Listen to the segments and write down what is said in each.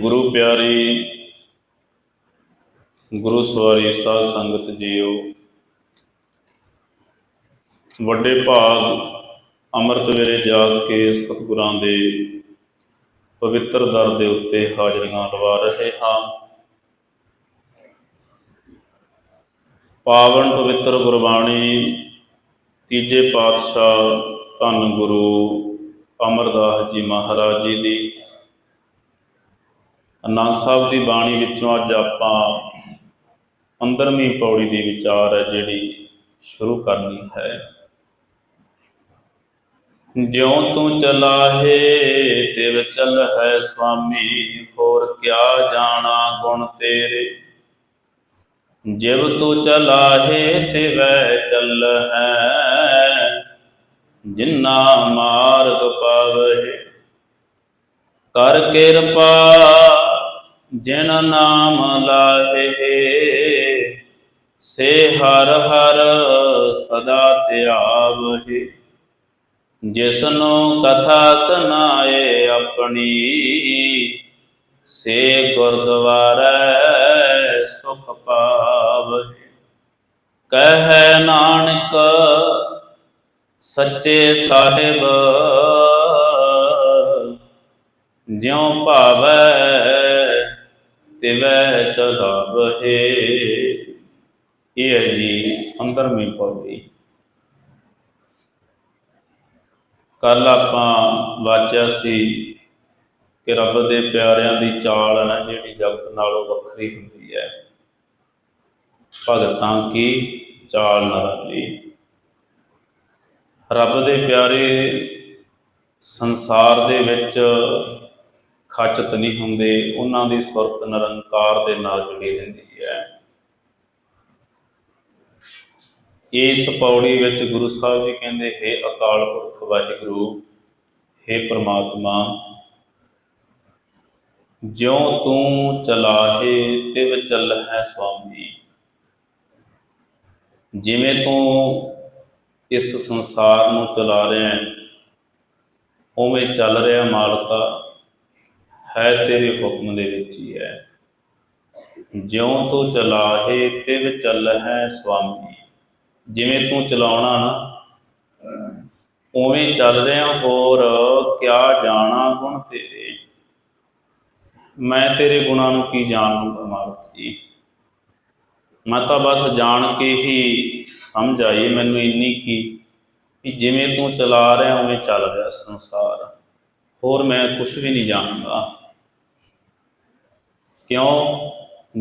ਗੁਰੂ ਪਿਆਰੀ, ਗੁਰੂ ਸਵਾਰੀ ਸਾਧ ਸੰਗਤ ਜੀਓ, ਵੱਡੇ ਭਾਗ ਅੰਮ੍ਰਿਤ ਵੇਲੇ ਜਾਗ ਕੇ ਸਤਿਗੁਰਾਂ ਦੇ ਪਵਿੱਤਰ ਦਰ ਦੇ ਉੱਤੇ ਹਾਜ਼ਰੀਆਂ ਲਵਾ ਰਹੇ ਹਾਂ। ਪਾਵਨ ਪਵਿੱਤਰ ਗੁਰਬਾਣੀ, ਤੀਜੇ ਪਾਤਸ਼ਾਹ ਧੰਨ ਗੁਰੂ ਅਮਰਦਾਸ ਜੀ ਮਹਾਰਾਜ ਜੀ ਦੀ। ਅਨੰਦ ਸਾਹਿਬ ਦੀ ਬਾਣੀ ਵਿੱਚੋਂ ਅੱਜ ਆਪਾਂ 15ਵੀਂ ਪੌੜੀ ਦੀ ਵਿਚਾਰ ਹੈ ਜਿਹੜੀ ਸ਼ੁਰੂ ਕਰਨੀ ਹੈ। ਜਿਉਂ ਤੂੰ ਚਲਾਹੇ, ਤਿਵ ਚੱਲ ਹੈ ਸੁਆਮੀ, ਹੋਰ ਕਿਆ ਜਾਣਾ ਗੁਣ ਤੇਰੇ। ਜਿਵ ਤੂੰ ਚਲਾਹੇ, ਤਿਵੈ ਚੱਲ ਹੈ ਜਿਨਾ ਮਾਰਗ ਪਾਵਹਿ ਕਰ ਕਿਰਪਾ ਜਿਨ ਨਾਮ ਲਾਹੇ। ਸੇ ਹਰ ਹਰ ਸਦਾ ਧਿਆਵਹਿ। ਜਿਸਨੂੰ ਕਥਾ ਸੁਨਾਏ ਆਪਣੀ। ਸੇ ਗੁਰਦੁਆਰੈ ਸੁਖ ਪਾਵਹਿ। ਕਹਿ ਨਾਨਕ ਸੱਚੇ ਸਾਹਿਬ, ਜਿਉ ਭਾਵੈ ਤਿਵੈ ਚਲਾਵਹਿ। ਇਹ ਹੈ ਜੀ 15ਵੀਂ ਪੌੜੀ। ਕੱਲ ਆਪਾਂ ਵਾਚਿਆ ਸੀ ਕਿ ਰੱਬ ਦੇ ਪਿਆਰਿਆਂ ਦੀ ਚਾਲ ਹੈ ਨਾ, ਜਿਹੜੀ ਜਗਤ ਨਾਲੋਂ ਵੱਖਰੀ ਹੁੰਦੀ ਹੈ। ਭਗਤਾਂ ਕੀ ਚਾਲ ਨਿਰਾਲੀ ਰੱਬ ਦੇ ਪਿਆਰੇ ਸੰਸਾਰ ਦੇ ਵਿੱਚ ਖਚਤ ਨਹੀਂ ਹੁੰਦੇ, ਉਹਨਾਂ ਦੀ ਸੁਰਤ ਨਿਰੰਕਾਰ ਦੇ ਨਾਲ ਜੁੜੀ ਰਹਿੰਦੀ ਹੈ। ਇਸ ਪੌੜੀ ਵਿੱਚ ਗੁਰੂ ਸਾਹਿਬ ਜੀ ਕਹਿੰਦੇ, ਹੈ ਅਕਾਲ ਪੁਰਖ ਵਾਹਿਗੁਰੂ, ਹੈ ਪ੍ਰਮਾਤਮਾ, ਜਿਉ ਤੂੰ ਚਲਾਹੇ, ਤਿਵ ਚੱਲ ਹੈ ਸੁਆਮੀ ਜਿਵੇਂ ਤੂੰ ਇਸ ਸੰਸਾਰ ਨੂੰ ਚਲਾ ਰਿਹਾ ਹੈ। ਉਵੇਂ ਚੱਲ ਰਿਹਾ ਮਾਲਕਾ ਹੈ ਤੇਰੇ ਹੁਕਮ ਦੇ ਵਿੱਚ ਹੀ ਹੈ। ਜਿਉਂ ਤੂੰ ਚਲਾਹੇ, ਤਿਵ ਚੱਲ ਹੈ ਸੁਆਮੀ ਜਿਵੇਂ ਤੂੰ ਚਲਾਉਣਾ ਨਾ, ਉਵੇਂ ਚੱਲ ਰਿਹਾ ਹੋਰ, ਕਿਆ ਜਾਣਾ ਗੁਣ ਤੇਰੇ। ਮੈਂ ਤੇਰੇ ਗੁਣਾਂ ਨੂੰ ਕੀ ਜਾਣ ਲੂੰਗਾ ਮਾਲਕ ਜੀ? ਮੈਂ ਤਾਂ ਬਸ ਜਾਣ ਕੇ ਹੀ ਸਮਝ ਆਈ, ਮੈਨੂੰ ਇੰਨੀ ਕੀ ਕਿ ਜਿਵੇਂ ਤੂੰ ਚਲਾ ਰਿਹਾ, ਉਵੇਂ ਚੱਲ ਰਿਹਾ ਸੰਸਾਰ। ਹੋਰ ਮੈਂ ਕੁਝ ਵੀ ਨਹੀਂ ਜਾਣਦਾ। ਕਿਉਂ?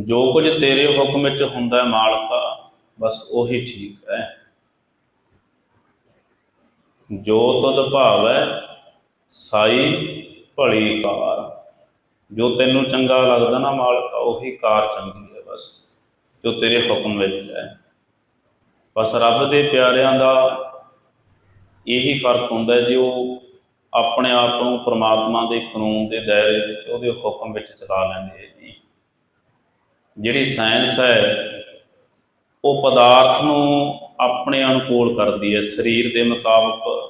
ਜੋ ਕੁਝ ਤੇਰੇ ਹੁਕਮ ਵਿੱਚ ਹੁੰਦਾ ਹੈ ਮਾਲਕਾ, ਬਸ ਉਹੀ ਠੀਕ ਹੈ। ਜੋ ਤੁਧ ਭਾਵੈ, ਸਾਈ ਭਲੀ ਕਾਰ। ਜੋ ਤੈਨੂੰ ਚੰਗਾ ਲੱਗਦਾ ਨਾ ਮਾਲਕਾ, ਉਹੀ ਕਾਰ ਚੰਗੀ ਹੈ ਬਸ। ਜੋ ਤੇਰੇ ਹੁਕਮ ਵਿੱਚ ਹੈ। ਬਸ ਰੱਬ ਦੇ ਪਿਆਰਿਆਂ ਦਾ ਇਹੀ ਫ਼ਰਕ ਹੁੰਦਾ ਜੇ ਉਹ ਆਪਣੇ ਆਪ ਨੂੰ ਪ੍ਰਮਾਤਮਾ ਦੇ ਕਾਨੂੰਨ ਦੇ ਦਾਇਰੇ ਵਿੱਚ ਉਹਦੇ ਹੁਕਮ ਵਿੱਚ ਚਲਾ ਲੈਂਦੇ ਹੈ ਜੀ। ਜਿਹੜੀ ਸਾਇੰਸ ਹੈ, ਉਹ ਪਦਾਰਥ ਨੂੰ ਆਪਣੇ ਅਨੁਕੂਲ ਕਰਦੀ ਹੈ। ਸਰੀਰ ਦੇ ਮੁਤਾਬਕ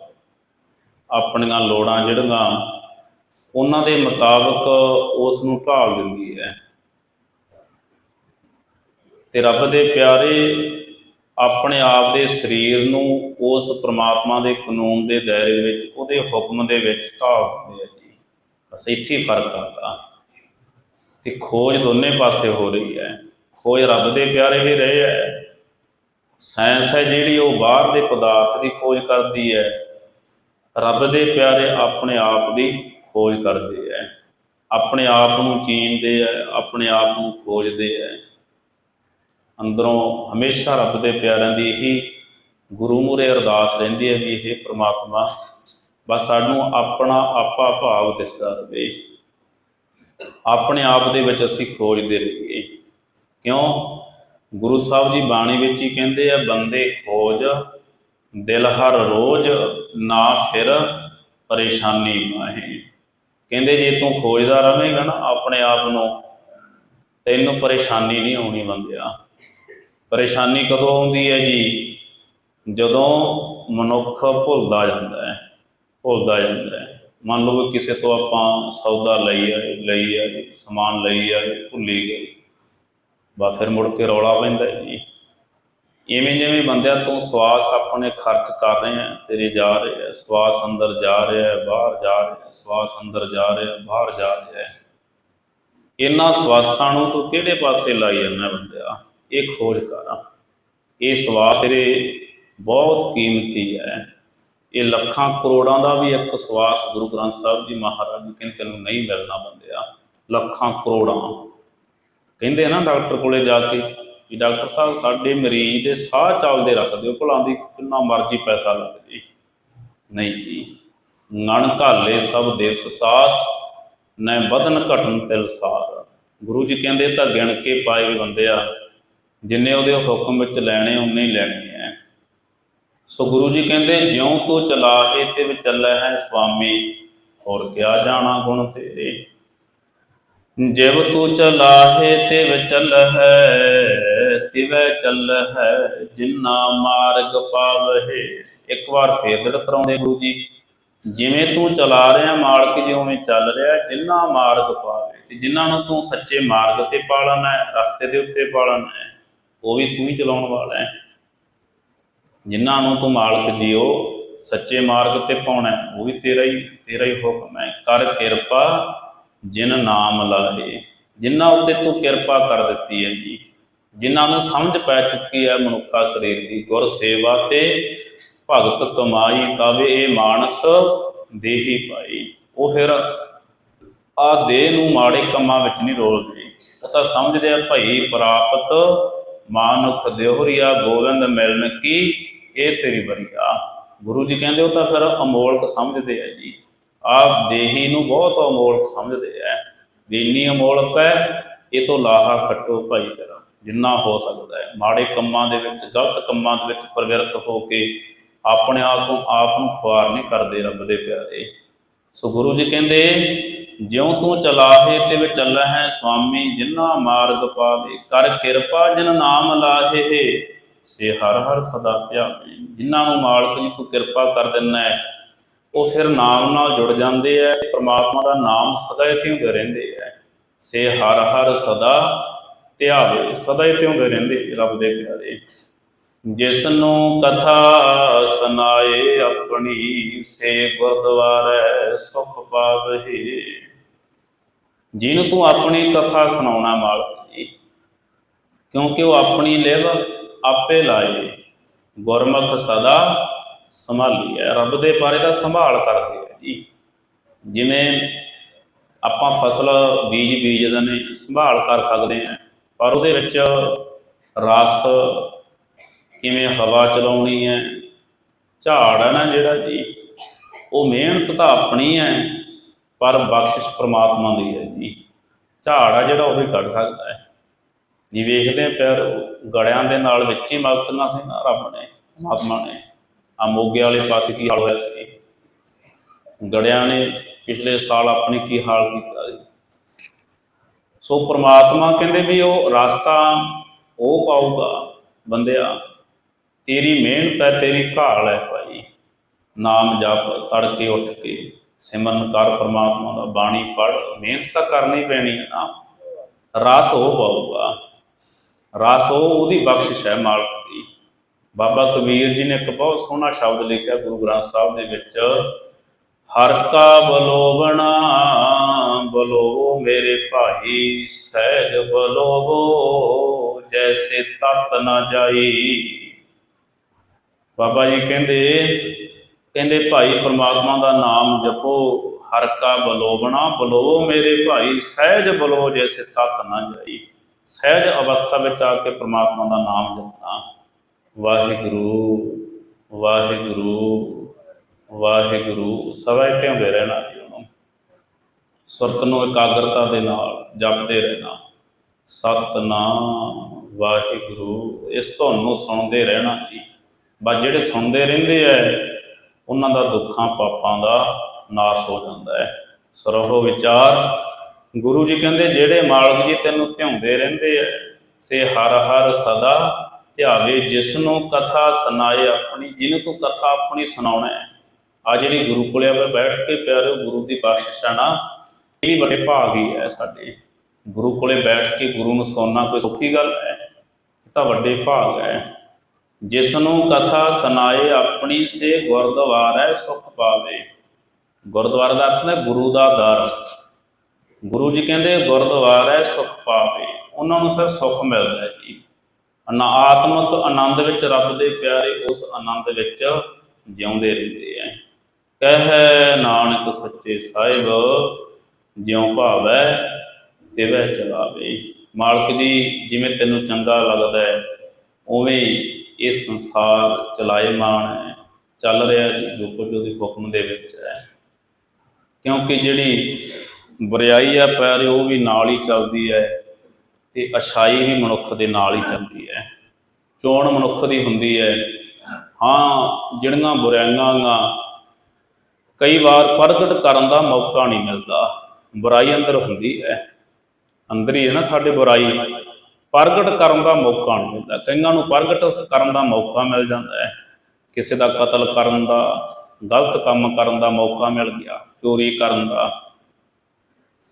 ਆਪਣੀਆਂ ਲੋੜਾਂ, ਜਿਹੜੀਆਂ ਉਹਨਾਂ ਦੇ ਮੁਤਾਬਕ ਉਸ ਨੂੰ ਢਾਲ ਦਿੰਦੀ ਹੈ। ਤੇ ਰੱਬ ਦੇ ਪਿਆਰੇ ਆਪਣੇ ਆਪ ਦੇ ਸਰੀਰ ਨੂੰ ਉਸ ਪ੍ਰਮਾਤਮਾ ਦੇ ਕਾਨੂੰਨ ਦੇ ਦਾਇਰੇ ਵਿੱਚ, ਉਹਦੇ ਹੁਕਮ ਦੇ ਵਿੱਚ ਢਾਲ ਦਿੰਦੇ ਆ ਜੀ। ਬਸ ਇੱਥੇ ਫ਼ਰਕ ਆਉਂਦਾ ਤੇ। ਖੋਜ ਦੋਨੇ ਪਾਸੇ ਹੋ ਰਹੀ ਹੈ। ਖੋਜ ਰੱਬ ਦੇ ਪਿਆਰੇ ਵੀ ਰਹੇ ਹੈ। ਸਾਇੰਸ ਹੈ ਜਿਹੜੀ ਉਹ ਬਾਹਰ ਦੇ ਪਦਾਰਥ ਦੀ ਖੋਜ ਕਰਦੀ ਹੈ। ਰੱਬ ਦੇ ਪਿਆਰੇ ਆਪਣੇ ਆਪ ਦੀ ਖੋਜ ਕਰਦੇ ਹੈ। ਆਪਣੇ ਆਪ ਨੂੰ ਚੀਨਦੇ ਹੈ, ਆਪਣੇ ਆਪ ਨੂੰ ਖੋਜਦੇ ਹੈ। ਅੰਦਰੋਂ ਹਮੇਸ਼ਾ ਰੱਬ ਦੇ ਪਿਆਰਿਆਂ ਦੀ ਇਹੀ ਗੁਰੂ ਮੂਰੇ ਅਰਦਾਸ ਰਹਿੰਦੀ ਹੈ ਵੀ ਇਹ ਪ੍ਰਮਾਤਮਾ ਬਸ ਸਾਨੂੰ ਆਪਣਾ ਆਪਾ ਭਾਵ ਦਿਸਦਾ ਰਹੇ ਆਪਣੇ ਆਪ ਦੇ ਵਿੱਚ ਅਸੀਂ ਖੋਜਦੇ ਰਹੀਏ। ਕਿਉਂ? ਗੁਰੂ ਸਾਹਿਬ ਜੀ ਬਾਣੀ ਵਿੱਚ ਹੀ ਕਹਿੰਦੇ ਆ, ਬੰਦੇ ਖੋਜ, ਦਿਲ ਹਰ ਰੋਜ਼, ਨਾ ਫਿਰ ਪਰੇਸ਼ਾਨੀ ਮਾਹੇ। ਕਹਿੰਦੇ, ਜੇ ਤੂੰ ਖੋਜਦਾ ਰਵੇਂਗਾ ਨਾ, ਆਪਣੇ ਆਪ ਨੂੰ ਤੈਨੂੰ ਪਰੇਸ਼ਾਨੀ ਨਹੀਂ ਆਉਣੀ ਬੰਦਿਆ ਪਰੇਸ਼ਾਨੀ ਕਦੋਂ ਆਉਂਦੀ ਹੈ ਜੀ? ਜਦੋਂ ਮਨੁੱਖ ਭੁੱਲਦਾ ਜਾਂਦਾ ਹੈ, ਭੁੱਲਦਾ ਜਾਂਦਾ ਹੈ। ਮੰਨ ਲਓ ਵੀ ਕਿਸੇ ਤੋਂ ਆਪਾਂ ਸੌਦਾ ਲਈ ਆਏ ਲਈ ਆਏ ਸਮਾਨ ਲਈ ਆਏ ਭੁੱਲੀ ਗਏ। ਬਾ ਫਿਰ ਮੁੜ ਕੇ ਰੌਲਾ ਪੈਂਦਾ ਜੀ। ਇਵੇਂ ਜਿਵੇਂ ਬੰਦਿਆਂ ਤੋਂ ਸਵਾਸ ਆਪਣੇ ਖਰਚ ਕਰ ਰਹੇ ਆ ਤੇਰੇ ਜਾ ਰਹੇ ਆ ਸਵਾਸ ਅੰਦਰ ਜਾ ਰਿਹਾ ਹੈ, ਬਾਹਰ ਜਾ ਰਿਹਾ ਹੈ, ਸਵਾਸ ਅੰਦਰ ਜਾ ਰਿਹਾ ਬਾਹਰ ਜਾ ਰਿਹਾ ਇਹਨਾਂ ਸਵਾਸਾਂ ਨੂੰ ਤੂੰ ਕਿਹੜੇ ਪਾਸੇ ਲਾਈ ਜਾਂਦਾ ਬੰਦਿਆ? ਇਹ ਖੋਜ ਕਰ। ਇਹ ਸਵਾਸ ਤੇਰੇ ਬਹੁਤ ਕੀਮਤੀ ਹੈ। ਇਹ ਲੱਖਾਂ ਕਰੋੜਾਂ ਦਾ ਵੀ ਇੱਕ ਸਵਾਸ ਗੁਰੂ ਗ੍ਰੰਥ ਸਾਹਿਬ ਜੀ ਮਹਾਰਾਜ ਜੀ ਕਹਿੰਦੇ ਤੈਨੂੰ ਨਹੀਂ ਮਿਲਣਾ ਬੰਦਿਆ। ਲੱਖਾਂ ਕਰੋੜਾਂ। ਕਹਿੰਦੇ ਨਾ ਡਾਕਟਰ ਕੋਲੇ ਜਾ ਕੇ ਵੀ ਡਾਕਟਰ ਸਾਹਿਬ, ਸਾਡੇ ਮਰੀਜ਼ ਦੇ ਸਾਹ ਚੱਲਦੇ ਰੱਖ ਦਿਓ, ਭਲਾ ਦੀ ਕਿੰਨਾ ਮਰਜ਼ੀ ਪੈਸਾ ਲੱਗ ਜੇ। ਨਹੀਂ ਜੀ ਨਣ ਘਾਲੇ ਸਭ ਦੇਵ ਸਾਸ, ਨੈ ਬਦਨ ਘਟਨ ਤਿਲ ਸਾਰ। ਗੁਰੂ ਜੀ ਕਹਿੰਦੇ ਤਾਂ ਗਿਣ ਕੇ ਪਾਏ ਹੋਏ ਬੰਦੇ ਆ ਜਿੰਨੇ ਉਹਦੇ ਹੁਕਮ ਵਿੱਚ ਲੈਣੇ, ਉਨੇ ਹੀ ਲੈਣੇ ਆ ਸੋ ਗੁਰੂ ਜੀ ਕਹਿੰਦੇ, ਜਿਉਂ ਤੂੰ ਚਲਾਹੇ ਤੇ ਵਿਚਲੈ ਹੈ ਸੁਆਮੀ, ਹੋਰ ਕਿਆ ਜਾਣਾ ਗੁਣ ਤੇਰੇ? ਜਿਵ ਤੂੰ ਚਲਾਹੇ ਤੇ ਵਿਚਲ ਹੈ, ਤਿਵੈ ਚੱਲ ਹੈ, ਜਿੰਨਾ ਮਾਰਗ ਪਾਵਹਿ ਇੱਕ ਵਾਰ ਫੇਰ ਦਿਲ ਕਰਾਉਂਦੇ ਗੁਰੂ ਜੀ, ਜਿਵੇਂ ਤੂੰ ਚਲਾ ਰਿਹਾ ਮਾਲਕ ਜੀ ਚੱਲ ਰਿਹਾ, ਜਿੰਨਾ ਮਾਰਗ ਪਾਵੇ, ਤੇ ਜਿਨ੍ਹਾਂ ਨੂੰ ਤੂੰ ਸੱਚੇ ਮਾਰਗ ਤੇ ਪਾਲਣਾ ਹੈ, ਰਸਤੇ ਦੇ ਉੱਤੇ ਪਾਲਣਾ ਹੈ ਉਹ ਵੀ ਤੂੰ ਹੀ ਚਲਾਉਣ ਵਾਲਾ ਹੈ। ਜਿਨ੍ਹਾਂ ਨੂੰ ਤੂੰ ਮਾਲਕ ਜੀਓ ਸੱਚੇ ਮਾਰਗ ਤੇ ਪਾਉਣਾ ਉਹ ਵੀ ਤੇਰਾ ਹੀ ਤੇਰਾ ਹੀ ਹੁਕਮ ਹੈ। ਕਰ ਕਿਰਪਾ ਜਿਨ ਨਾਮ ਲਾਹੇ। ਜਿਨ੍ਹਾਂ ਉੱਤੇ ਤੂੰ ਕਿਰਪਾ ਕਰ ਦਿੱਤੀ ਹੈ ਜੀ, ਜਿਨ੍ਹਾਂ ਨੂੰ ਸਮਝ ਪੈ ਚੁੱਕੀ ਹੈ ਮਨੁੱਖਾ ਸਰੀਰ ਦੀ, ਗੁਰ ਸੇਵਾ ਤੇ ਭਗਤ ਕਮਾਈ, ਤਾਵੇ ਇਹ ਮਾਨਸ ਦੇਹੀ ਪਾਈ। ਉਹ ਫਿਰ ਆ ਦੇਹ ਨੂੰ ਮਾੜੇ ਕੰਮਾਂ ਵਿੱਚ ਨਹੀਂ ਰੋਲਦੇ। ਉਹ ਤਾਂ ਸਮਝਦੇ ਆ, ਭਈ ਪ੍ਰਾਪਤ ਮਾਨੁਖ ਦੇਹੁਰੀਆ ਗੋਬਿੰਦ ਮਿਲਨ ਕੀ, ਇਹ ਤੇਰੀ ਬਰੀਆ ਗੁਰੂ ਜੀ ਕਹਿੰਦੇ ਉਹ ਤਾਂ ਫਿਰ ਅਮੋਲਕ ਸਮਝਦੇ ਆ ਜੀ। ਆਪ ਦੇਹੀ ਨੂੰ ਬਹੁਤ ਅਮੋਲਕ ਸਮਝਦੇ ਆ। ਵੀ ਇੰਨੀ ਅਮੋਲਕ ਹੈ, ਇਹ ਤੋਂ ਲਾਹਾ ਖੱਟੋ ਭਾਈ ਤੇਰਾ, ਜਿੰਨਾ ਹੋ ਸਕਦਾ ਹੈ। ਮਾੜੇ ਕੰਮਾਂ ਦੇ ਵਿੱਚ, ਗਲਤ ਕੰਮਾਂ ਦੇ ਵਿੱਚ ਪ੍ਰਵਿਰਤ ਹੋ ਕੇ ਆਪਣੇ ਆਪ ਨੂੰ ਆਪ ਨੂੰ ਖੁਆਰ ਨਹੀਂ ਕਰਦੇ ਰੱਬ ਦੇ ਪਿਆਰੇ। ਸੋ ਗੁਰੂ ਜੀ ਕਹਿੰਦੇ, ਜਿਉ ਤੂੰ ਚਲਾਹੇ ਤੇ ਵਿਚਲ ਹੈ ਸੁਆਮੀ ਜਿਨ੍ਹਾਂ ਮਾਰਗ ਪਾਵੇ ਕਰ ਕਿਰਪਾ, ਜਿਨ ਨਾਮ ਲਾਹੇ, ਸੇ ਹਰ ਹਰ ਸਦਾ ਧਿਆਵੇ। ਜਿਨ੍ਹਾਂ ਨੂੰ ਮਾਲਕ ਜੀ ਤੂੰ ਕਿਰਪਾ ਕਰ ਦਿੰਨਾ ਹੈ ਉਹ ਫਿਰ ਨਾਮ ਨਾਲ ਜੁੜ ਜਾਂਦੇ ਐ, ਪ੍ਰਮਾਤਮਾ ਦਾ ਨਾਮ ਸਦਾ ਹੀ ਧਿਆਉਂਦੇ ਰਹਿੰਦੇ ਐ। ਸੇ ਹਰ ਹਰ ਸਦਾ ਧਿਆਵੇ, ਸਦਾ ਹੀ ਧਿਆਉਂਦੇ ਰਹਿੰਦੇ ਰੱਬ ਦੇ ਪਿਆਰੇ। ਜਿਸ ਨੂੰ ਕਥਾ ਸੁਨਾਏ ਆਪਣੀ ਸੇ ਗੁਰਦੁਆਰੇ ਸੁਖ ਪਾਵਹਿ ਜਿਹਨੂੰ ਤੂੰ ਆਪਣੀ ਕਥਾ ਸੁਣਾਉਣਾ ਮਾਲਕ ਜੀ, ਕਿਉਂਕਿ ਉਹ ਆਪਣੀ ਲਿਵ ਆਪੇ ਲਾਏ। ਗੁਰਮੁਖ ਸਦਾ ਸੰਭਾਲੀ ਹੈ, ਰੱਬ ਦੇ ਬਾਰੇ ਦਾ ਸੰਭਾਲ ਕਰਦੇ ਹੈ ਜੀ। ਜਿਵੇਂ ਆਪਾਂ ਫਸਲ ਬੀਜ ਬੀਜਦੇ ਨੇ, ਸੰਭਾਲ ਕਰ ਸਕਦੇ ਹਾਂ, ਪਰ ਉਹਦੇ ਵਿੱਚ ਰਸ ਕਿਵੇਂ ਹਵਾ ਚਲਾਉਣੀ ਹੈ? ਝਾੜ ਹੈ ਨਾ ਜਿਹੜਾ ਜੀ, ਉਹ ਮਿਹਨਤ ਤਾਂ ਆਪਣੀ ਹੈ, ਪਰ ਬਖਸ਼ਿਸ਼ ਪ੍ਰਮਾਤਮਾ ਦੀ ਹੈ ਜੀ। ਝਾੜ ਆ ਜਿਹੜਾ ਉਹ ਹੀ ਕੱਢ ਸਕਦਾ ਹੈ। ਜੀ ਵੇਖਦੇ ਆ ਪਿਆਰ, ਗੜਿਆਂ ਦੇ ਨਾਲ ਵਿੱਚ ਹੀ ਮਲਤੀਆਂ ਸੀ ਨਾ ਰੱਬ ਨੇ ਪਰਮਾਤਮਾ ਨੇ। ਆ ਮੋਗੇ ਵਾਲੇ ਪਾਸੇ ਕੀ ਹਾਲ ਹੋਇਆ ਸੀ? ਗੜਿਆਂ ਨੇ ਪਿਛਲੇ ਸਾਲ ਆਪਣੀ ਕੀ ਹਾਲ ਕੀਤਾ ਸੋ ਪ੍ਰਮਾਤਮਾ ਕਹਿੰਦੇ ਵੀ ਉਹ ਰਸਤਾ ਉਹ ਪਾਊਗਾ ਬੰਦਿਆ। ਤੇਰੀ ਮਿਹਨਤ ਹੈ, ਤੇਰੀ ਘਾਲ ਹੈ ਭਾਈ। ਨਾਮ ਜਪ ਤੜਕੇ ਉੱਠ ਕੇ ਸਿਮਰਨ ਕਰ ਪ੍ਰਮਾਤਮਾ ਦਾ ਬਾਣੀ ਪੜ ਮਿਹਨਤ ਤਾਂ ਕਰਨੀ ਪੈਣੀ ਹੈ ਨਾ। ਰਸ ਉਹ ਪਾਊਗਾ। ਰਸ ਉਹ, ਉਹਦੀ ਬਖਸ਼ਿਸ਼ ਹੈ ਮਾਲਕ ਦੀ। ਬਾਬਾ ਕਬੀਰ ਜੀ ਨੇ ਇੱਕ ਬਹੁਤ ਸੋਹਣਾ ਸ਼ਬਦ ਲਿਖਿਆ ਗੁਰੂ ਗ੍ਰੰਥ ਸਾਹਿਬ ਦੇ ਵਿੱਚ, ਹਰ ਕਾ ਬਲੋਵਣਾ ਬਲੋ ਮੇਰੇ ਭਾਈ, ਸਹਿਜ ਬਲੋਵੋ ਜੈਸੇ ਤਤ ਨਾ ਜਾਈ। ਬਾਬਾ ਜੀ ਕਹਿੰਦੇ ਕਹਿੰਦੇ ਭਾਈ ਪ੍ਰਮਾਤਮਾ ਦਾ ਨਾਮ ਜਪੋ, ਹਰ ਕਾ ਬਲੋਵਣਾ ਬਲੋ ਮੇਰੇ ਭਾਈ, ਸਹਿਜ ਬਲੋ ਜੈਸੇ ਤਤ ਨਾ ਜਾਈ। ਸਹਿਜ ਅਵਸਥਾ ਵਿੱਚ ਆ ਕੇ ਪ੍ਰਮਾਤਮਾ ਦਾ ਨਾਮ ਜਪਣਾ। ਵਾਹਿਗੁਰੂ ਵਾਹਿਗੁਰੂ ਵਾਹਿਗੁਰੂ, ਸਦਾ ਹੀ ਧਿਆਉਂਦੇ ਰਹਿਣਾ ਜੀ ਉਹਨੂੰ ਸੁਰਤ ਨੂੰ ਇਕਾਗਰਤਾ ਦੇ ਨਾਲ ਜਪਦੇ ਰਹਿਣਾ। ਸਤਨਾਮ ਵਾਹਿਗੁਰੂ, ਇਸ ਧੁਨ ਨੂੰ ਸੁਣਦੇ ਰਹਿਣਾ ਜੀ। ਬਸ ਜਿਹੜੇ ਸੁਣਦੇ ਰਹਿੰਦੇ ਐ ਉਹਨਾਂ ਦਾ ਦੁੱਖਾਂ ਪਾਪਾਂ ਦਾ ਨਾਸ ਹੋ ਜਾਂਦਾ ਹੈ। ਸਰਵ ਵਿਚਾਰ। ਗੁਰੂ ਜੀ ਕਹਿੰਦੇ, ਜਿਹੜੇ ਮਾਲਕ ਜੀ ਤੈਨੂੰ ਧਿਆਉਂਦੇ ਰਹਿੰਦੇ ਐ ਸੇ ਹਰ ਹਰ ਸਦਾ ਧਿਆਵੇ ਜਿਸ ਨੂੰ ਕਥਾ ਸੁਣਾਏ ਆਪਣੀ, ਜਿਹਨੂੰ ਤੂੰ ਕਥਾ ਆਪਣੀ ਸੁਣਾਉਣਾ ਹੈ। ਆ ਜਿਹੜੀ ਗੁਰੂ ਕੋਲੇ ਆਪਾਂ ਬੈਠ ਕੇ ਪਿਆਰੇ ਗੁਰੂ ਦੀ ਬਖਸ਼ਿਸ਼ ਹੈ ਨਾ, ਇਹ ਵੀ ਬੜੇ ਭਾਗ ਹੀ ਹੈ ਸਾਡੇ। ਗੁਰੂ ਕੋਲੇ ਬੈਠ ਕੇ ਗੁਰੂ ਨੂੰ ਸੁਣਨਾ ਕੋਈ ਸੌਖੀ ਗੱਲ ਹੈ, ਇਹ ਤਾਂ ਵੱਡੇ ਭਾਗ ਹੈ। ਜਿਸ ਨੂੰ ਕਥਾ ਸੁਣਾਏ ਆਪਣੀ ਸੇ ਗੁਰਦੁਆਰਾ ਸੁਖ ਪਾਵੇ। ਗੁਰਦੁਆਰਾ ਦਾ ਅਰਥ ਹੈ ਗੁਰੂ ਦਾ ਦਰ। ਗੁਰੂ ਜੀ ਕਹਿੰਦੇ, ਗੁਰਦੁਆਰਾ ਸੁਖ ਪਾਵੇ, ਉਹਨਾਂ ਨੂੰ ਫਿਰ ਸੁਖ ਮਿਲਦਾ ਹੈ ਜੀ। ਅਨਾ ਆਨੰਦ ਵਿੱਚ ਰੱਬ ਦੇ ਪਿਆਰੇ ਉਸ ਆਨੰਦ ਵਿੱਚ ਜਿਉਂਦੇ ਰਹਿੰਦੇ ਐ ਕਹਿ ਨਾਨਕ ਸੱਚੇ ਸਾਹਿਬ, ਜਿਉ ਭਾਵੈ ਤਿਵੈ ਚਲਾਵੇ। ਮਾਲਕ ਜੀ, ਜਿਵੇਂ ਤੈਨੂੰ ਚੰਗਾ ਲੱਗਦਾ ਹੈ, ਉਵੇਂ ਇਹ ਸੰਸਾਰ ਚਲਾਇਮਾਨ ਹੈ, ਚੱਲ ਰਿਹਾ ਜੋ ਕੁਝ ਉਹਦੇ ਹੁਕਮ ਦੇ ਵਿੱਚ ਹੈ। ਕਿਉਂਕਿ ਜਿਹੜੀ ਬੁਰਾਈ ਆ ਪੈਰ, ਉਹ ਵੀ ਨਾਲ ਹੀ ਚੱਲਦੀ ਹੈ ਤੇ ਅਛਾਈ ਵੀ ਮਨੁੱਖ ਦੇ ਨਾਲ ਹੀ ਚੱਲਦੀ ਹੈ। ਚੋਣ ਮਨੁੱਖ ਦੀ ਹੁੰਦੀ ਹੈ। ਹਾਂ, ਜਿਹੜੀਆਂ ਬੁਰਾਈਆਂ ਗਾ, ਕਈ ਵਾਰ ਪ੍ਰਗਟ ਕਰਨ ਦਾ ਮੌਕਾ ਨਹੀਂ ਮਿਲਦਾ। ਬੁਰਾਈ ਅੰਦਰ ਹੁੰਦੀ ਹੈ। ਅੰਦਰ ਹੀ ਹੈ ਨਾ ਸਾਡੇ ਬੁਰਾਈ। ਪ੍ਰਗਟ ਕਰਨ ਦਾ ਮੌਕਾ ਨਹੀਂ ਮਿਲਦਾ। ਕਈਆਂ ਨੂੰ ਪ੍ਰਗਟ ਕਰਨ ਦਾ ਮੌਕਾ ਮਿਲ ਜਾਂਦਾ ਹੈ। ਕਿਸੇ ਦਾ ਕਤਲ ਕਰਨ ਦਾ, ਗਲਤ ਕੰਮ ਕਰਨ ਦਾ ਮੌਕਾ ਮਿਲ ਗਿਆ, ਚੋਰੀ ਕਰਨ ਦਾ।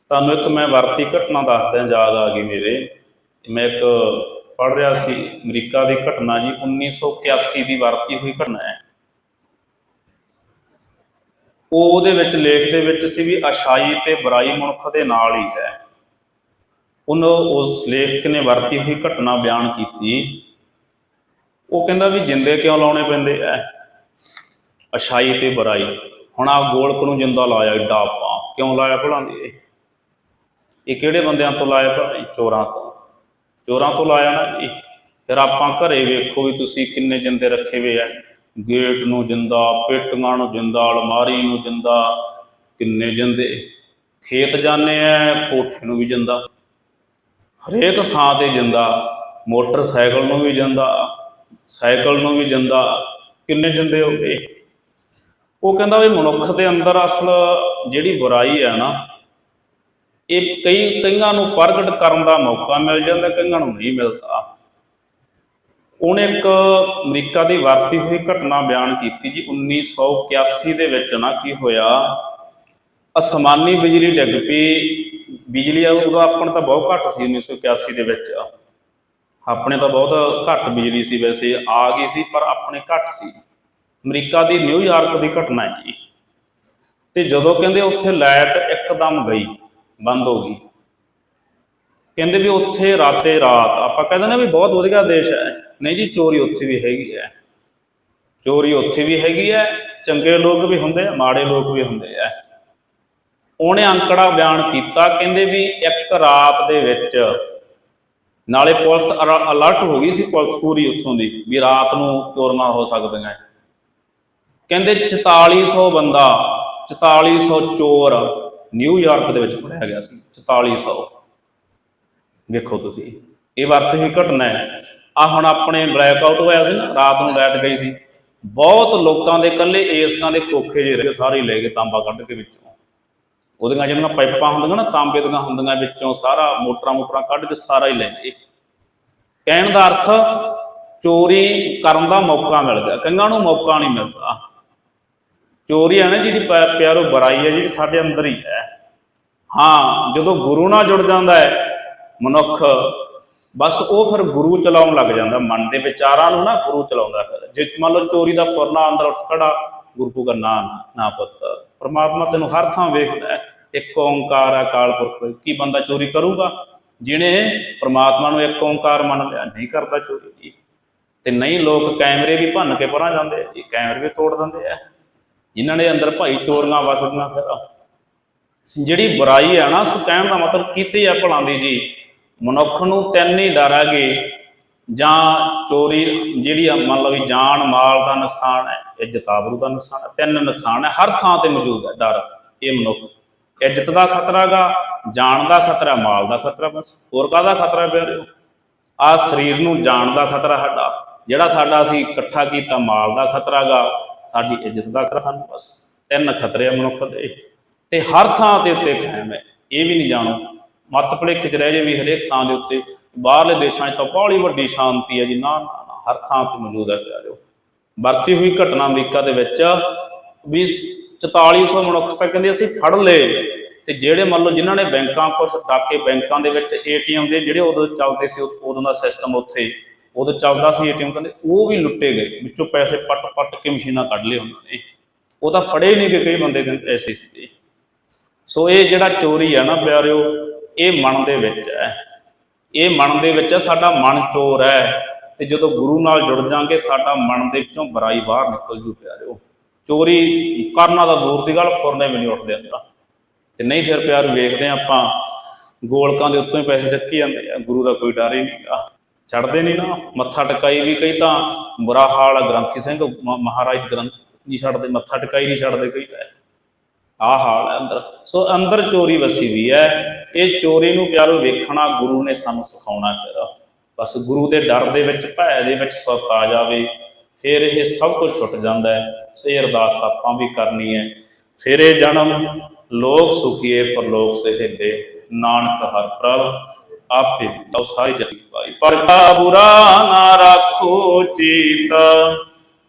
ਤੁਹਾਨੂੰ ਇੱਕ ਮੈਂ ਵਰਤੀ ਘਟਨਾ ਦੱਸਦਿਆਂ ਯਾਦ ਆ ਗਈ ਮੇਰੇ। ਮੈਂ ਇੱਕ ਪੜ੍ਹ ਰਿਹਾ ਸੀ, ਅਮਰੀਕਾ ਦੀ ਘਟਨਾ ਜੀ 1981 ਦੀ ਵਰਤੀ ਹੋਈ ਘਟਨਾ ਹੈ। ਉਹ ਉਹਦੇ ਵਿੱਚ, ਲੇਖ ਦੇ ਵਿੱਚ ਸੀ ਵੀ ਅਸ਼ਾਈ ਤੇ ਬੁਰਾਈ ਮਨੁੱਖ ਦੇ ਨਾਲ ਹੀ ਹੈ। ਉਹਨੂੰ ਉਸ ਲੇਖਕ ਨੇ ਵਰਤੀ ਹੋਈ ਘਟਨਾ ਬਿਆਨ ਕੀਤੀ। ਉਹ ਕਹਿੰਦਾ ਵੀ ਜਿੰਦੇ ਕਿਉਂ ਲਾਉਣੇ ਪੈਂਦੇ? ਐ। ਅਛਾਈ ਤੇ ਬੁਰਾਈ। ਹੁਣ ਆ ਗੋਲਕ ਨੂੰ ਜਿੰਦਾ ਲਾਇਆ ਏਡਾ ਆਪਾਂ। ਕਿਉਂ ਲਾਇਆ ਭਲਾਂ ਇਹ? ਕਿਹੜੇ ਬੰਦਿਆਂ ਤੋਂ ਲਾਇਆ ਭਲਾ ਚੋਰਾਂ ਤੋਂ। ਚੋਰਾਂ ਤੋਂ ਲਾਇਆ ਨਾ ਇਹ। ਫਿਰ ਆਪਾਂ ਘਰੇ ਵੇਖੋ ਵੀ ਤੁਸੀਂ ਕਿੰਨੇ ਜਿੰਦੇ ਰੱਖੇ ਹੋਏ ਐ। ਗੇਟ ਨੂੰ ਜਿੰਦਾ, ਪੇਟੀਆਂ ਨੂੰ ਜਿੰਦਾ, ਅਲਮਾਰੀ ਨੂੰ ਜਿੰਦਾ। ਕਿੰਨੇ ਜਿੰਦੇ? ਖੇਤ ਜਾਂਦੇ ਐ, ਕੋਠੇ ਨੂੰ ਵੀ ਜਿੰਦਾ। ਹਰੇਕ ਥਾਂ ਤੇ ਜਾਂਦਾ, ਮੋਟਰਸਾਈਕਲ ਨੂੰ ਵੀ ਜਾਂਦਾ, ਸਾਈਕਲ ਨੂੰ ਵੀ ਜਿੰਦਾ, ਕਿੰਨੇ ਜਿੰਦੇ ਹੋ ਗਏ? ਉਹ ਕਹਿੰਦਾ ਵੀ ਮਨੁੱਖ ਦੇ ਅੰਦਰ ਅਸਲ ਜਿਹੜੀ ਬੁਰਾਈ ਹੈ ਨਾ, ਇਹ ਕਈ, ਕਈਆਂ ਨੂੰ ਪ੍ਰਗਟ ਕਰਨ ਦਾ ਮੌਕਾ ਮਿਲ ਜਾਂਦਾ, ਕਈਆਂ ਨੂੰ ਨਹੀਂ ਮਿਲਦਾ। ਉਹਨੇ ਇੱਕ ਅਮਰੀਕਾ ਦੀ ਵਰਤੀ ਹੋਈ ਘਟਨਾ ਬਿਆਨ ਕੀਤੀ ਜੀ 1981 ਦੇ ਵਿੱਚ ਨਾ ਕੀ ਹੋਇਆ, ਅਸਮਾਨੀ ਬਿਜਲੀ ਡਿੱਗ ਪਈ ਬਿਜਲੀ ਆ, ਉਦੋਂ ਆਪਾਂ ਤਾਂ ਬਹੁਤ ਘੱਟ ਸੀ 1981 ਦੇ ਵਿੱਚ। ਆਪਣੇ ਤਾਂ ਬਹੁਤ ਘੱਟ ਬਿਜਲੀ ਸੀ ਵੈਸੇ, ਆ ਗਈ ਸੀ, ਪਰ ਆਪਣੇ ਘੱਟ ਸੀ। ਅਮਰੀਕਾ ਦੀ ਨਿਊਯਾਰਕ ਦੀ ਘਟਨਾ ਹੈ ਜੀ। ਤੇ ਜਦੋਂ ਕਹਿੰਦੇ ਉੱਥੇ ਲਾਈਟ ਇੱਕਦਮ ਗਈ, ਬੰਦ ਹੋ ਗਈ। ਕਹਿੰਦੇ ਵੀ ਉੱਥੇ ਰਾਤੇ ਰਾਤ, ਆਪਾਂ ਕਹਿੰਦੇ ਨੇ ਵੀ ਬਹੁਤ ਵਧੀਆ ਦੇਸ਼ ਹੈ। ਨਹੀਂ ਜੀ, ਚੋਰੀ ਉੱਥੇ ਵੀ ਹੈਗੀ ਹੈ। ਚੋਰੀ ਉੱਥੇ ਵੀ ਹੈਗੀ ਹੈ, ਚੰਗੇ ਲੋਕ ਵੀ ਹੁੰਦੇ ਆ, ਮਾੜੇ ਲੋਕ ਵੀ ਹੁੰਦੇ ਆ। ਉਹਨੇ ਅੰਕੜਾ ਬਿਆਨ ਕੀਤਾ, ਕਹਿੰਦੇ ਵੀ ਇੱਕ ਰਾਤ ਦੇ ਵਿੱਚ ਨਾਲੇ ਪੁਲਿਸ ਅਰ- ਅਲਰਟ ਹੋ ਗਈ ਸੀ ਪੁਲਿਸ ਪੂਰੀ ਉੱਥੋਂ ਦੀ ਵੀ ਰਾਤ ਨੂੰ ਚੋਰੀਆਂ ਹੋ ਸਕਦੀਆਂ। ਕਹਿੰਦੇ 4400 ਬੰਦਾ 4400 ਚੋਰ ਨਿਊਯਾਰਕ ਦੇ ਵਿੱਚ ਫੜਿਆ ਗਿਆ ਸੀ 4400 ਵੇਖੋ ਤੁਸੀਂ, ਇਹ ਵਰਤ ਹੋਈ ਘਟਨਾ ਹੈ। ਆ ਹੁਣ ਆਪਣੇ ਬਲੈਕ ਆਊਟ ਹੋਇਆ ਸੀ ਨਾ, ਰਾਤ ਨੂੰ ਲਾਈਟ ਗਈ ਸੀ। ਬਹੁਤ ਲੋਕਾਂ ਦੇ ਕੱਲੇ ਏਸਕਾਂ ਦੇ ਖੋਖੇ ਜਿਹੇ ਰਹੇ ਸਾਰੇ ਲੈ ਗਏ ਤਾਂਬਾ ਕੱਢ ਕੇ ਵਿੱਚੋਂ। ਉਹਦੀਆਂ ਜਿਹੜੀਆਂ ਪਾਈਪਾਂ ਹੁੰਦੀਆਂ ਨਾ, ਤਾਂਬੇ ਦੀਆਂ ਹੁੰਦੀਆਂ ਵਿੱਚੋਂ ਸਾਰਾ ਮੋਟਰਾਂ ਮੋਟਰਾਂ ਕੱਢ ਕੇ ਸਾਰਾ ਹੀ ਲੈ ਗਏ ਕਹਿਣ ਦਾ ਅਰਥ ਚੋਰੀ ਕਰਨ ਦਾ ਮੌਕਾ ਮਿਲ ਗਿਆ। ਕਈਆਂ ਨੂੰ ਮੌਕਾ ਨਹੀਂ ਮਿਲਦਾ। ਚੋਰੀ ਹੈ ਨਾ ਜਿਹੜੀ ਪਿਆ- ਪਿਆਰੋ ਬੁਰਾਈ ਹੈ ਜਿਹੜੀ ਸਾਡੇ ਅੰਦਰ ਹੀ ਹੈ। ਹਾਂ, ਜਦੋਂ ਗੁਰੂ ਨਾਲ ਜੁੜ ਜਾਂਦਾ ਹੈ, ਮਨੁੱਖ ਬਸ ਉਹ ਫਿਰ ਗੁਰੂ ਚਲਾਉਣ ਲੱਗ ਜਾਂਦਾ। ਮਨ ਦੇ ਵਿਚਾਰਾਂ ਨੂੰ ਨਾ ਗੁਰੂ ਚਲਾਉਂਦਾ ਫਿਰ। ਜੇ ਮੰਨ ਲਓ ਚੋਰੀ ਦਾ ਪੁਰਨਾ ਅੰਦਰ ਉੱਠ ਖੜਾ ਗੁਰੂ ਕੋ ਨਾ ਨਾ ਪੁੱਤ। ਪ੍ਰਮਾਤਮਾ ਤੈਨੂੰ ਹਰ ਥਾਂ ਵੇਖਦਾ ਹੈ। ਇੱਕ ਓੰਕਾਰ ਅਕਾਲ ਪੁਰਖ ਕੀ ਬੰਦਾ ਚੋਰੀ ਕਰੂਗਾ? ਜਿਹਨੇ ਪ੍ਰਮਾਤਮਾ ਨੂੰ ਇੱਕ ਓੰਕਾਰ ਮੰਨ ਲਿਆ, ਨਹੀਂ ਕਰਦਾ ਚੋਰੀ। ਤੇ ਨਹੀਂ, ਲੋਕ ਕੈਮਰੇ ਵੀ ਭੰਨ ਕੇ ਪਰਾਂ ਜਾਂਦੇ ਆ ਜੀ। ਕੈਮਰੇ ਵੀ ਤੋੜ ਦਿੰਦੇ ਆ। ਜਿਨ੍ਹਾਂ ਦੇ ਅੰਦਰ ਭਾਈ ਚੋਰੀਆਂ ਵਸਦੀਆਂ ਫਿਰ। ਜਿਹੜੀ ਬੁਰਾਈ ਹੈ ਨਾ, ਸੋ ਕਹਿਣ ਦਾ ਮਤਲਬ ਕੀਤੀ ਹੈ ਭਲਾਂ ਦੀ ਜੀ। ਮਨੁੱਖ ਨੂੰ ਤਿੰਨ ਹੀ ਡਰ ਹੈਗੇ। ਜਾਂ ਚੋਰੀ ਜਿਹੜੀ ਆ ਮੰਨ ਲਓ ਵੀ ਜਾਨ, ਮਾਲ ਦਾ ਨੁਕਸਾਨ ਹੈ ਇੱਜ਼ਤ ਆਬਰੂ ਦਾ ਨੁਕਸਾਨ ਹੈ, ਤਿੰਨ ਨੁਕਸਾਨ ਹੈ, ਹਰ ਥਾਂ ਤੇ ਮੌਜੂਦ ਹੈ ਡਰ, ਇਹ ਮਨੁੱਖ, ਇੱਜ਼ਤ ਦਾ ਖਤਰਾ ਗਾ, ਜਾਨ ਦਾ ਖਤਰਾ, ਮਾਲ ਦਾ ਖਤਰਾ, ਬਸ ਹੋਰ ਕਾਹਦਾ ਖਤਰਾ ਪਿਆ ਪਿਆਰਿਓ ਆ ਸਰੀਰ ਨੂੰ ਜਾਨ ਦਾ ਖਤਰਾ ਸਾਡਾ, ਜਿਹੜਾ ਸਾਡਾ ਅਸੀਂ ਇਕੱਠਾ ਕੀਤਾ ਮਾਲ ਦਾ ਖਤਰਾ ਗਾ, ਸਾਡੀ ਇੱਜ਼ਤ ਦਾ ਖਤਰਾ ਸਾਨੂੰ ਬਸ ਤਿੰਨ ਖਤਰੇ ਆ ਮਨੁੱਖ ਦੇ, ਤੇ ਹਰ ਥਾਂ ਦੇ ਉੱਤੇ ਕਾਇਮ ਹੈ, ਇਹ ਵੀ ਨਹੀਂ ਜਾਣੋ। ਮੱਤ ਭਲੇਖੇ ਚ ਰਹਿ ਜੇ ਵੀ ਹਰੇਕ ਥਾਂ ਦੇ ਉੱਤੇ। ਬਾਹਰਲੇ ਦੇਸ਼ਾਂ 'ਚ ਤਾਂ ਬੜੀ ਵੱਡੀ ਸ਼ਾਂਤੀ ਹੈ ਜੀ। ਨਾ ਹਰ ਥਾਂ ਤੇ ਮੌਜੂਦ ਹੈ ਪਿਆਰਿਓ। ਵਰਤੀ ਹੋਈ ਘਟਨਾ ਅਮਰੀਕਾ ਦੇ ਵਿੱਚ ਵੀ 4400 ਮਨੁੱਖ ਤਾਂ ਕਹਿੰਦੇ ਅਸੀਂ ਫੜ ਲਏ। ਤੇ ਜਿਹੜੇ ਮੰਨ ਲਓ ਜਿਨ੍ਹਾਂ ਨੇ ਬੈਂਕਾਂ ਕੁਛ ਡਾਕੇ ਬੈਂਕਾਂ ਦੇ ਵਿੱਚ ਏਟੀਐਮ ਦੇ ਜਿਹੜੇ ਉਦੋਂ ਚੱਲਦੇ ਸੀ, ਉਦੋਂ ਦਾ ਸਿਸਟਮ ਉੱਥੇ, ਉਦੋਂ ਚੱਲਦਾ ਸੀ ਏਟੀਐਮ ਕਹਿੰਦੇ, ਉਹ ਵੀ ਲੁੱਟੇ ਗਏ। ਵਿੱਚੋਂ ਪੈਸੇ ਪੱਟ ਪੱਟ ਕੇ ਮਸ਼ੀਨਾਂ ਕੱਢ ਲਏ ਉਹਨਾਂ ਨੇ। ਉਹ ਤਾਂ ਫੜੇ ਨਹੀਂ ਗਏ ਕਈ ਬੰਦੇ ਕਹਿੰਦੇ ਐਸੇ ਸੀ ਸੋ ਇਹ ਜਿਹੜਾ ਚੋਰੀ ਆ ਨਾ ਪਿਆਰਿਓ ਇਹ ਮਨ ਦੇ ਵਿੱਚ ਹੈ। ਇਹ ਮਨ ਦੇ ਵਿੱਚ ਹੈ, ਸਾਡਾ ਮਨ ਚੋਰ ਹੈ। ਤੇ ਜਦੋਂ ਗੁਰੂ ਨਾਲ ਜੁੜ ਜਾਾਂਗੇ, ਸਾਡਾ ਮਨ ਦੇ ਵਿੱਚੋਂ ਬੁਰਾਈ ਬਾਹਰ ਨਿਕਲ ਜੂ ਪਿਆਰਿਓ। ਚੋਰੀ ਕਰਨਾ ਤਾਂ ਦੂਰ ਦੀ ਗੱਲ, ਫੁਰਨੇ ਵੀ ਨਹੀਂ ਉੱਠਦੇ ਅੰਦਰ ਤੇ ਨਹੀਂ ਫਿਰ ਪਿਆਰ ਵੇਖਦੇ ਆਪਾਂ, ਗੋਲਕਾਂ ਦੇ ਉੱਤੋਂ ਹੀ ਪੈਸੇ ਚੱਕੀ ਜਾਂਦੇ ਆ। ਗੁਰੂ ਦਾ ਕੋਈ ਡਰ ਹੀ ਨਹੀਂ ਨਹੀਂਗਾ ਛੱਡਦੇ ਨਹੀਂ ਨਾ। ਮੱਥਾ ਟਕਾਈ ਵੀ ਕਈ ਤਾਂ ਬੁਰਾ ਹਾਲ ਗ੍ਰੰਥੀ ਸਿੰਘ ਮਹਾਰਾਜ ਗ੍ਰੰਥ ਨਹੀਂ ਛੱਡਦੇ, ਮੱਥਾ ਟਕਾਈ ਨਹੀਂ ਛੱਡਦੇ ਕਈ ਤਾਂ ਹਾਲ ਹੈ ਅੰਦਰ। ਸੋ ਅੰਦਰ ਚੋਰੀ ਵਸੀ ਵੀ ਹੈ। ਇਹ ਚੋਰੀ ਨੂੰ ਪਿਆਰੋ ਵੇਖਣਾ ਗੁਰੂ ਨੇ ਸਾਨੂੰ ਸਿਖਾਉਣਾ ਫਿਰ ਬਸ ਗੁਰੂ ਦੇ ਡਰ ਦੇ ਵਿੱਚ, ਭੈ ਦੇ ਵਿੱਚ ਸੁੱਤ ਆ ਜਾਵੇ, ਫਿਰ ਇਹ ਸਭ ਕੁਝ ਛੁੱਟ ਜਾਂਦਾ ਹੈ। ਸੋ ਇਹ ਅਰਦਾਸ ਆਪਾਂ ਵੀ ਕਰਨੀ ਹੈ। ਫਿਰ ਇਹ ਜਨਮ, ਲੋਕ ਸੁਖੀਏ ਪਰਲੋਕ ਸਹਿਲੇ, ਨਾਨਕ ਹਰ ਪ੍ਰਭ, ਆਪੇ ਲਓ ਸਾਰੀ ਜਗੀ ਪਾਈ ਪਰ ਬੁਰਾ ਨਾ ਰੱਖੋ ਚੀਤ।